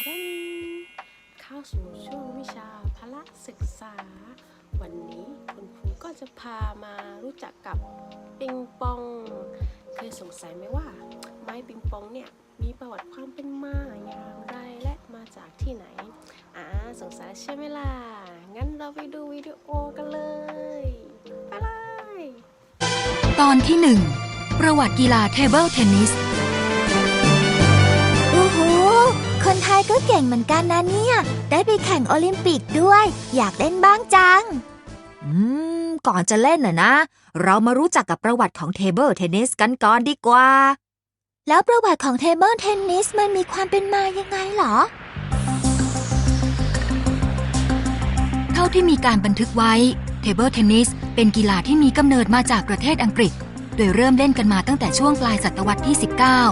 ทนเข้าสู่ช่วงวิชาพละศึกษา วันนี้คุณครูก็จะพามารู้จักกับปิงปอง เคยสงสัยไหมว่า ไม้ปิงปองเนี่ยมีประวัติความเป็นมาอย่างไรและมาจากที่ไหน อ่าสงสัยใช่ไหมล่ะ งั้นเราไปดูวิดีโอกันเลย ไปเลย ตอนที่ 1 ประวัติกีฬาเทเบิลเทนนิส ไทยก็เก่งเหมือนกันนะเนี่ย ได้ไปแข่งโอลิมปิกด้วย อยากเล่นบ้างจัง อืม ก่อนจะเล่นน่ะนะ เรามารู้จักกับประวัติของเทเบิลเทนนิสกันก่อนดีกว่า แล้วประวัติของเทเบิลเทนนิสมันมีความเป็นมายังไงเหรอ เท่าที่มีการบันทึกไว้ เทเบิลเทนนิสเป็นกีฬาที่มีกำเนิดมาจากประเทศอังกฤษ โดยเริ่มเล่นกันมาตั้งแต่ช่วงปลายศตวรรษที่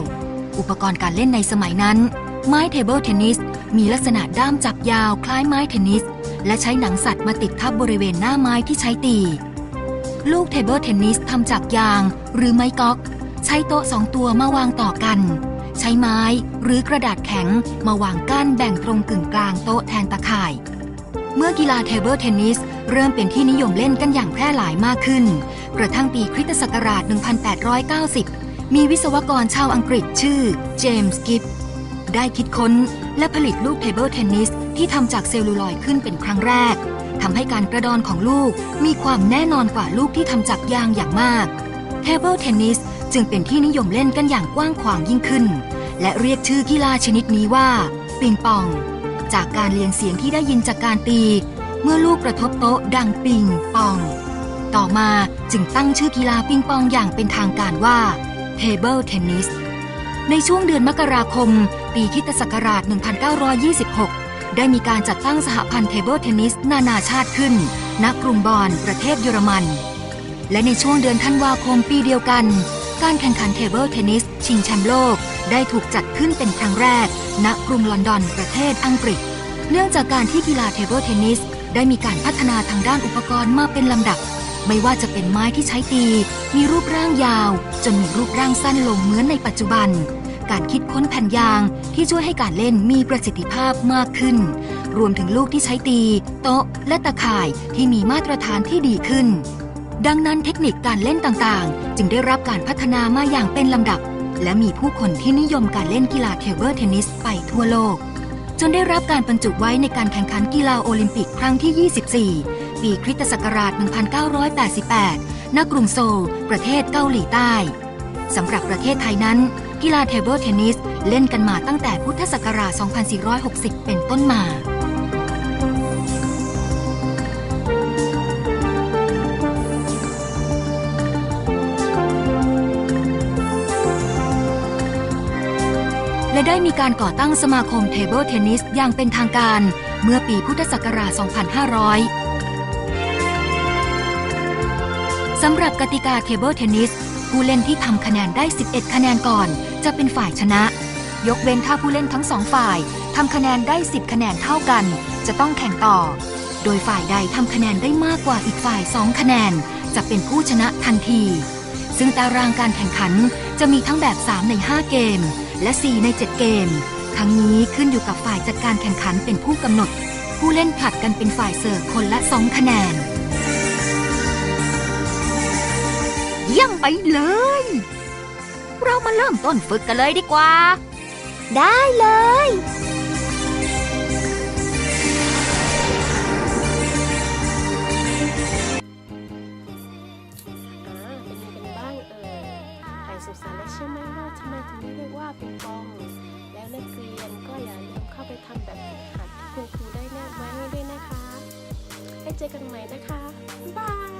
19 อุปกรณ์การเล่นในสมัยนั้น ไม้เทเบิลเทนนิสมีลักษณะด้ามจับยาวคล้ายไม้เทนนิส และใช้หนังสัตว์มาติดทับบริเวณหน้าไม้ที่ใช้ตี ลูกเทเบิลเทนนิสทำจากยาง หรือไม้ก๊อก ใช้โต๊ะสองตัวมาวางต่อกัน ใช้ไม้หรือกระดาษแข็งมาวางกั้นแบ่งตรงกึ่งกลางโต๊ะแทนตะข่าย เมื่อกีฬาเทเบิลเทนนิสเริ่มเป็นที่นิยมเล่นกันอย่างแพร่หลายมากขึ้น กระทั่งปีคริสตศักราช 1890 มีวิศวกรชาวอังกฤษชื่อเจมส์กิฟ ได้คิดค้น และผลิตลูกเทเบิลเทนนิสที่ทำจากเซลลูลอยด์ขึ้นเป็นครั้งแรกทำให้การกระดอนของลูกมีความแน่นอนกว่าลูกที่ทำจากยางอย่างมากเทเบิลเทนนิสจึงเป็นที่นิยมเล่นกันอย่างกว้างขวางยิ่งขึ้น และเรียกชื่อกีฬาชนิดนี้ว่า ปิงปอง จากการเรียนเสียงที่ได้ยินจากการตี เมื่อลูกกระทบโต๊ะดังปิงปอง ต่อมาจึงตั้งชื่อกีฬาปิงปองอย่างเป็นทางการว่า Table Tennis ในช่วงเดือนมกราคม ปีคิตศักราช 1926 ได้มีการจัดตั้งสหพันธ์เทเบิลเทนนิสนานาชาติขึ้น ณ กรุงบอนประเทศเยอรมัน และในช่วงเดือนธันวาคมปีเดียวกัน การแข่งขันเทเบิลเทนนิสชิงแชมป์โลก ได้ถูกจัดขึ้นเป็นครั้งแรก ณ กรุงลอนดอนประเทศอังกฤษ เนื่องจากการที่กีฬาเทเบิลเทนนิสได้มีการพัฒนาทางด้านอุปกรณ์มาเป็นลำดับ ไม่ว่าจะเป็นไม้ที่ใช้ตี มีรูปร่างยาว จนมีรูปร่างสั้นลงเหมือนในปัจจุบัน การคิดค้นแผ่นยางที่ช่วยให้การเล่นมีประสิทธิภาพมากขึ้น รวมถึงลูกที่ใช้ตี โต๊ะ และตะข่ายที่มีมาตรฐานที่ดีขึ้น ดังนั้นเทคนิคการเล่นต่างๆ จึงได้รับการพัฒนามาอย่างเป็นลำดับ และมีผู้คนที่นิยมการเล่นกีฬาเทเบิลเทนนิสไปทั่วโลกจนได้รับการบรรจุไว้ในการแข่งขันกีฬาโอลิมปิกครั้งที่ 24 ปีคริสตศักราช 1988 ณ กรุงโซล ประเทศเกาหลีใต้ สำหรับประเทศไทยนั้น กีฬาเทเบิลเทนนิส เล่นกันมาตั้งแต่พุทธศักราช 2460 เป็นต้นมาและได้มีการก่อตั้งสมาคมเทเบิลเทนนิสอย่างเป็นทางการเมื่อปีพุทธศักราช 2500 สำหรับกติกาเทเบิลเทนนิส ผู้เล่นที่ทำคะแนนได้ 11 คะแนนก่อน จะเป็นฝ่ายชนะ ยกเว้นถ้าผู้เล่นทั้งสองฝ่ายทำคะแนนได้ 10 คะแนนเท่ากัน จะต้องแข่งต่อ โดยฝ่ายใดทำคะแนนได้มากกว่าอีกฝ่าย 2 คะแนน จะเป็นผู้ชนะทันที ซึ่งตารางการแข่งขันจะมีทั้งแบบ 3 ใน 5 เกม และ 4 ใน 7 เกม ทั้งนี้ขึ้นอยู่กับฝ่ายจัดการแข่งขันเป็นผู้กำหนด ผู้เล่นผลัดกันเป็นฝ่ายเสิร์ฟคนละ 2 คะแนน เยี่ยมไปเลย เรามาเริ่มต้นฝึกกันเลยดีกว่า ได้เลย อ่าเป็นยังไงกันบ้างเอ่ยใครสงสัยแล้วใช่อไหมว่าทำไมถึงเรียกว่าปิงปอง แล้วนักเรียนก็อย่าลืมเข้าไปทำแบบฝึกหัดที่คุณครูได้แนะไว้ให้ด้วยนะคะ ให้เจอกันใหม่นะคะ บ๊ายบาย